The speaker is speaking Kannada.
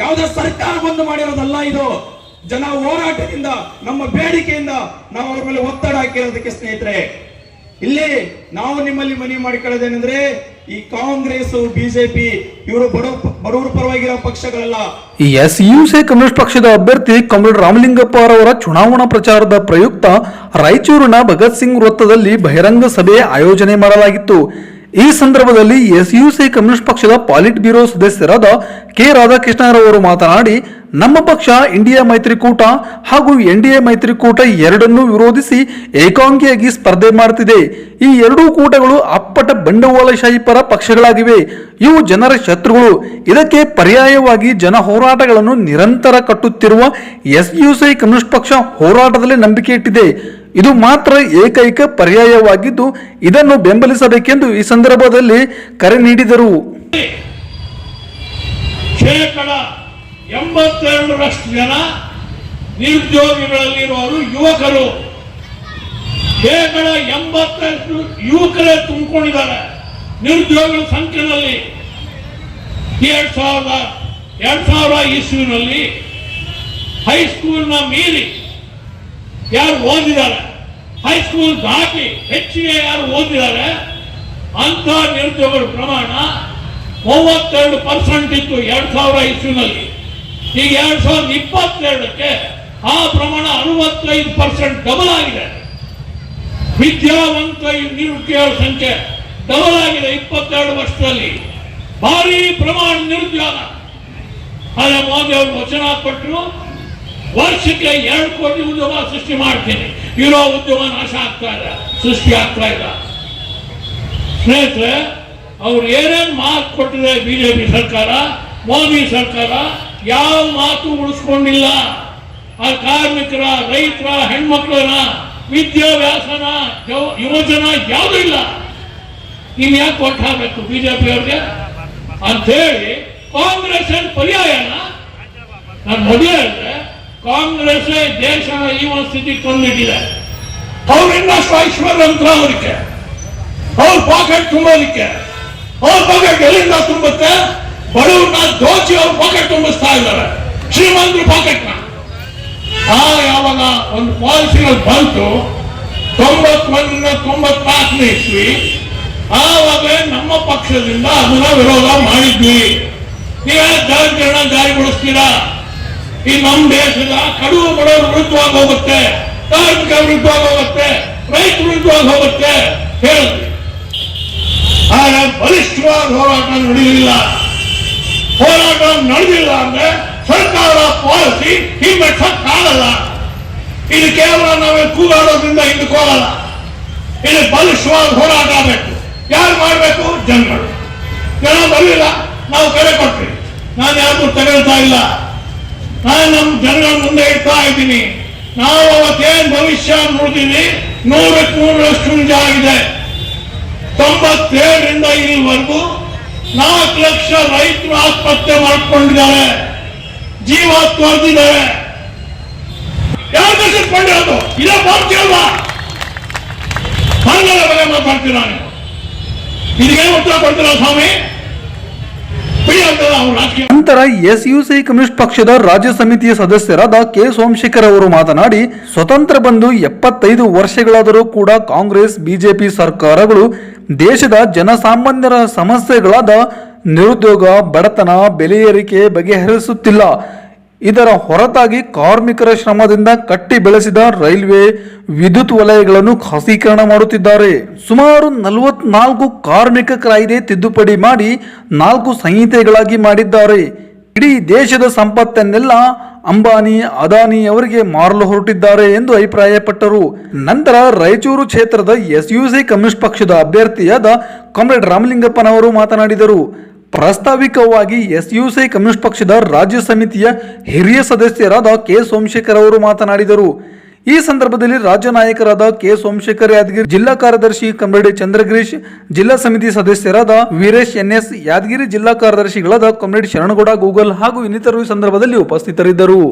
ಯಾವುದೇ ಸರ್ಕಾರ ಬಂದು ಮಾಡಿರೋದಲ್ಲ ಇದು? ಜನ ಹೋರಾಟದಿಂದ, ನಮ್ಮ ಬೇಡಿಕೆಯಿಂದ ನಾವು ಅವ್ರ ಮೇಲೆ ಒತ್ತಡ ಹಾಕಿರೋದಕ್ಕೆ ಸ್ನೇಹಿತರೆ, ಇಲ್ಲಿ ನಾವು ನಿಮ್ಮಲ್ಲಿ ಮನವಿ ಮಾಡಿಕೊಳ್ಳೋದೇನೆಂದ್ರೆ, ಈ ಕಾಂಗ್ರೆಸ್, ಬಿಜೆಪಿ, ಇವರು ಬಡ ಬಡವರ ಪರವಾಗಿರೋ ಪಕ್ಷಗಳಲ್ಲ. ಎಸ್ ಯು ಸಿ ಕಮ್ಯುನಿಸ್ಟ್ ಪಕ್ಷದ ಅಭ್ಯರ್ಥಿ ಕಮಲ್ ರಾಮಲಿಂಗಪ್ಪ ಅವರ ಚುನಾವಣಾ ಪ್ರಚಾರದ ಪ್ರಯುಕ್ತ ರಾಯಚೂರಿನ ಭಗತ್ ಸಿಂಗ್ ವೃತ್ತದಲ್ಲಿ ಬಹಿರಂಗ ಸಭೆ ಆಯೋಜನೆ ಮಾಡಲಾಗಿತ್ತು. ಈ ಸಂದರ್ಭದಲ್ಲಿ ಎಸ್ ಯು ಸಿ ಕಮ್ಯುನಿಸ್ಟ್ ಪಕ್ಷದ ಪಾಲಿಟ್ ಬ್ಯೂರೋ ಸದಸ್ಯರಾದ ಕೆ ರಾಧಾಕೃಷ್ಣರವರು ಮಾತನಾಡಿ, ನಮ್ಮ ಪಕ್ಷ ಇಂಡಿಯಾ ಮೈತ್ರಿಕೂಟ ಹಾಗೂ ಎನ್ಡಿಎ ಮೈತ್ರಿಕೂಟ ಎರಡನ್ನೂ ವಿರೋಧಿಸಿ ಏಕಾಂಗಿಯಾಗಿ ಸ್ಪರ್ಧೆ ಮಾಡುತ್ತಿದೆ ಈ ಎರಡೂ ಕೂಟಗಳು ಅಪ್ಪಟ ಬಂಡವಾಳಶಾಹಿ ಪರ ಪಕ್ಷಗಳಾಗಿವೆ. ಇವು ಜನರ ಶತ್ರುಗಳು. ಇದಕ್ಕೆ ಪರ್ಯಾಯವಾಗಿ ಜನ ಹೋರಾಟಗಳನ್ನು ನಿರಂತರ ಕಟ್ಟುತ್ತಿರುವ ಎಸ್ ಯು ಸಿ ಕಮ್ಯುನಿಸ್ಟ್ ಪಕ್ಷ ಹೋರಾಟದಲ್ಲಿ ನಂಬಿಕೆ ಇಟ್ಟಿದೆ. ಇದು ಮಾತ್ರ ಏಕೈಕ ಪರ್ಯಾಯವಾಗಿದ್ದು ಇದನ್ನು ಬೆಂಬಲಿಸಬೇಕೆಂದು ಈ ಸಂದರ್ಭದಲ್ಲಿ ಕರೆ ನೀಡಿದರು. ಶೇಕಡ ಎಂಬತ್ತೆರಡರಷ್ಟು ಜನ ಯುವಕರು. ಶೇಕಡ ಎಂಬತ್ತೆರಡು ಯುವಕರೇ ತುಂಬಿಕೊಂಡಿದ್ದಾರೆ ನಿರುದ್ಯೋಗಿಗಳ ಸಂಖ್ಯೆಯಲ್ಲಿ. ಎರಡ್ ಸಾವಿರದ, ಎರಡ್ ಸಾವಿರ ಇಸ್ವಿನಲ್ಲಿ ಹೈಸ್ಕೂಲ್ನ ಮೀರಿ ಯಾರು ಓದಿದ್ದಾರೆ? ಹೈಸ್ಕೂಲ್ ದಾಟಿ ಹೆಚ್ಚಿಗೆ ಯಾರು ಓದಿದ್ದಾರೆ? ಅಂತ ನಿರುದ್ಯೋಗರ ಪ್ರಮಾಣ ಮೂವತ್ತೆರಡು ಪರ್ಸೆಂಟ್ ಇತ್ತು ಎರಡ್ ಸಾವಿರ ಇಸ್ವಿನಲ್ಲಿ ಈಗ ಎರಡ್ ಸಾವಿರದ ಇಪ್ಪತ್ತೆರಡಕ್ಕೆ ಆ ಪ್ರಮಾಣ ಅರವತ್ತೈದು ಪರ್ಸೆಂಟ್ ಡಬಲ್ ಆಗಿದೆ. ವಿದ್ಯಾವಂತ ನಿರುದ್ಯೋಗ ಸಂಖ್ಯೆ ಡಬಲ್ ಆಗಿದೆ ಇಪ್ಪತ್ತೆರಡು ವರ್ಷದಲ್ಲಿ. ಭಾರಿ ಪ್ರಮಾಣ ನಿರುದ್ಯೋಗ. ಆದರೆ ಮೋದಿ ಅವರು ವಚನ ಕೊಟ್ಟರು ವರ್ಷಕ್ಕೆ ಎರಡು ಕೋಟಿ ಉದ್ಯೋಗ ಸೃಷ್ಟಿ ಮಾಡ್ತೀನಿ. ಇರೋ ಉದ್ಯೋಗ ನಾಶ ಆಗ್ತಾ ಇಲ್ಲ, ಸೃಷ್ಟಿ ಆಗ್ತಾ ಇಲ್ಲ. ಸ್ನೇಹಿತರೆ, ಅವ್ರು ಏನೇನು ಮಾತು ಕೊಟ್ಟಿದೆ ಬಿಜೆಪಿ ಸರ್ಕಾರ, ಮೋದಿ ಸರ್ಕಾರ, ಯಾವ ಮಾತು ಉಳಿಸ್ಕೊಂಡಿಲ್ಲ. ಆ ಕಾರ್ಮಿಕರ, ರೈತರ, ಹೆಣ್ಮಕ್ಳನ, ವಿದ್ಯಾಭ್ಯಾಸನ ಯವ- ಯುವಜನ ಯಾವುದೂ ಇಲ್ಲ. ನೀವು ಯಾಕೆ ಒಟ್ಟು ಹಾಕಬೇಕು ಬಿಜೆಪಿ ಅವ್ರಿಗೆ? ಅಂತೇಳಿ ಕಾಂಗ್ರೆಸ್ ಪರ್ಯಾಯನ? ನಾನು ಮೊದಲೇ ಹೇಳಿದೆ ಕಾಂಗ್ರೆಸ್ ದೇಶನ ಈ ಒಂದು ಸ್ಥಿತಿ ತಂದಿಟ್ಟಿದೆ ಅವ್ರು ಇನ್ನಷ್ಟು ಐಶ್ವರ್ಯವಂತರ ಅವರಿಗೆ. ಅವ್ರ ಪಾಕೆಟ್ ತುಂಬೋದಿಕ್ಕೆ ಅವ್ರ ಪಾಕೆಟ್ ಎಲ್ಲಿಂದ ತುಂಬುತ್ತೆ? ಬಡವ್ರನ್ನ ದೋಚಿ ಅವ್ರ ಪಾಕೆಟ್ ತುಂಬಿಸ್ತಾ ಇದ್ದಾರೆ. ಶ್ರೀಮಂತರ ಪಾಕೆಟ್ನ ಆ ಯಾವಾಗ ಒಂದು ಪಾಲಿಸಿ ಬಂತು ತೊಂಬತ್ತೊಂದರಿಂದ ತೊಂಬತ್ನಾಲ್ಕನೇ ಇಸ್ವಿ, ಆವಾಗ ನಮ್ಮ ಪಕ್ಷದಿಂದ ಅದನ್ನ ವಿರೋಧ ಮಾಡಿದ್ವಿ. ನೀವೇ ಜಾಗರಣ ಜಾರಿಗೊಳಿಸ್ತೀರಾ ಈ ನಮ್ಮ ದೇಶದ ಕಡುವು ಬಡವರು ವಿರುದ್ಧವಾಗಿ ಹೋಗುತ್ತೆ ಕಾರ್ಮಿಕ ವಿರುದ್ಧವಾಗಿ ಹೋಗುತ್ತೆ ರೈತ ವಿರುದ್ಧವಾಗಿ ಹೋಗುತ್ತೆ. ಹೇಳಿದ್ವಿ ಆದ್ರೆ ಬಲಿಷ್ಠವಾದ ಹೋರಾಟ ನಡೆಯಲಿಲ್ಲ. ಹೋರಾಟ ನಡೆದಿಲ್ಲ ಅಂದ್ರೆ ಸರ್ಕಾರ ಪಾಲಿಸಿ ಹಿಂಬೆಟ್ಟಕ್ಕಾಗಲ್ಲ ಇದು ಕೇವಲ ನಾವೇ ಕೂಗಾಡೋದ್ರಿಂದ ಹಿಂದಕ್ಕೋಗಲ್ಲ ಇದು ಬಲಿಷ್ಠವಾದ ಹೋರಾಟ ಆಗಬೇಕು. ಯಾರು ಮಾಡಬೇಕು? ಜನಗಳು. ಜನ ಬರಲಿಲ್ಲ. ನಾವು ಕರೆ ಕೊಟ್ವಿ. ನಾನು ಯಾರು ತಗೊಳ್ತಾ ಇಲ್ಲ. ನಮ್ಮ ಜನಗಳ ಮುಂದೆ ಇಡ್ತಾ ಇದ್ದೀನಿ. ನಾವು ಅವತ್ತೇನ್ ಭವಿಷ್ಯ ನೋಡ್ತೀವಿ ನೂರಕ್ಕೆ ನೂರಷ್ಟು ಆಗಿದೆ. ತೊಂಬತ್ತೇಳರಿಂದ ಇಲ್ಲಿವರೆಗೂ ನಾಲ್ಕು ಲಕ್ಷ ರೈತರು ಆತ್ಮಹತ್ಯೆ ಮಾಡ್ಕೊಂಡಿದ್ದಾರೆ. ಜೀವ ಯಾವ ಯಾರು ಕಸಿಟ್ಕೊಂಡಿರೋದು ಇದೇ ಹಂಗಲ್ಲ ಬಗ್ಗೆ ಮಾತಾಡ್ತೀರ ನೀವು ಇದಕ್ಕೆ ಉತ್ತರ ಕೊಡ್ತೀರಾ ಸ್ವಾಮಿ? ನಂತರ ಎಸ್ ಯು ಸಿ ಕಮ್ಯುನಿಸ್ಟ್ ಪಕ್ಷದ ರಾಜ್ಯ ಸಮಿತಿಯ ಸದಸ್ಯರಾದ ಕೆ. ಸೋಮಶೇಖರ್ ಅವರು ಮಾತನಾಡಿ, ಸ್ವತಂತ್ರ ಬಂದು ಎಪ್ಪತ್ತೈದು ವರ್ಷಗಳಾದರೂ ಕೂಡ ಕಾಂಗ್ರೆಸ್, ಬಿಜೆಪಿ ಸರ್ಕಾರಗಳು ದೇಶದ ಜನಸಾಮಾನ್ಯರ ಸಮಸ್ಯೆಗಳಾದ ನಿರುದ್ಯೋಗ, ಬಡತನ, ಬೆಲೆ ಏರಿಕೆ ಬಗೆಹರಿಸುತ್ತಿಲ್ಲ. ಇದರ ಹೊರತಾಗಿ ಕಾರ್ಮಿಕರ ಶ್ರಮದಿಂದ ಕಟ್ಟಿ ಬೆಳೆಸಿದ ರೈಲ್ವೆ ವಿದ್ಯುತ್ ವಲಯಗಳನ್ನು ಖಾಸೀಕರಣ ಮಾಡುತ್ತಿದ್ದಾರೆ. ಸುಮಾರು ನಲವತ್ನಾಲ್ಕು ಕಾರ್ಮಿಕ ಕಾಯ್ದೆ ತಿದ್ದುಪಡಿ ಮಾಡಿ ನಾಲ್ಕು ಸಂಹಿತೆಗಳಾಗಿ ಮಾಡಿದ್ದಾರೆ. ಇಡೀ ದೇಶದ ಸಂಪತ್ತನ್ನೆಲ್ಲ ಅಂಬಾನಿ, ಅದಾನಿ ಅವರಿಗೆ ಮಾರಲು ಹೊರಟಿದ್ದಾರೆ ಎಂದು ಅಭಿಪ್ರಾಯಪಟ್ಟರು. ನಂತರ ರಾಯಚೂರು ಕ್ಷೇತ್ರದ ಎಸ್ ಯು ಸಿ ಕಮ್ಯುನಿಸ್ಟ್ ಪಕ್ಷದ ಅಭ್ಯರ್ಥಿಯಾದ ಕಾಮ್ರೇಡ್ ರಾಮಲಿಂಗಪ್ಪನವರು ಮಾತನಾಡಿದರು. ಪ್ರಾಸ್ತಾವಿಕವಾಗಿ ಎಸ್ ಸಿ ಕಮ್ಯುನಿಸ್ಟ್ ಪಕ್ಷದ ರಾಜ್ಯ ಸಮಿತಿಯ ಹಿರಿಯ ಸದಸ್ಯರಾದ ಕೆ. ಸೋಮಶೇಖರ್ ಅವರು ಮಾತನಾಡಿದರು. ಈ ಸಂದರ್ಭದಲ್ಲಿ ರಾಜ್ಯ ನಾಯಕರಾದ ಕೆ. ಸೋಮಶೇಖರ್ ಯಾದಗಿರಿ ಜಿಲ್ಲಾ ಕಾರ್ಯದರ್ಶಿ ಕಮ್ರೆಡ್ಡಿ ಚಂದ್ರಗಿರೀಶ್, ಜಿಲ್ಲಾ ಸಮಿತಿ ಸದಸ್ಯರಾದ ವೀರೇಶ್ ಎನ್ಎಸ್, ಯಾದಗಿರಿ ಜಿಲ್ಲಾ ಕಾರ್ಯದರ್ಶಿಗಳಾದ ಕಮರೇಡ್ ಶರಣಗೌಡ ಗೂಗಲ್ ಹಾಗೂ ಇನ್ನಿತರರು ಈ ಸಂದರ್ಭದಲ್ಲಿ ಉಪಸ್ಥಿತರಿದ್ದರು.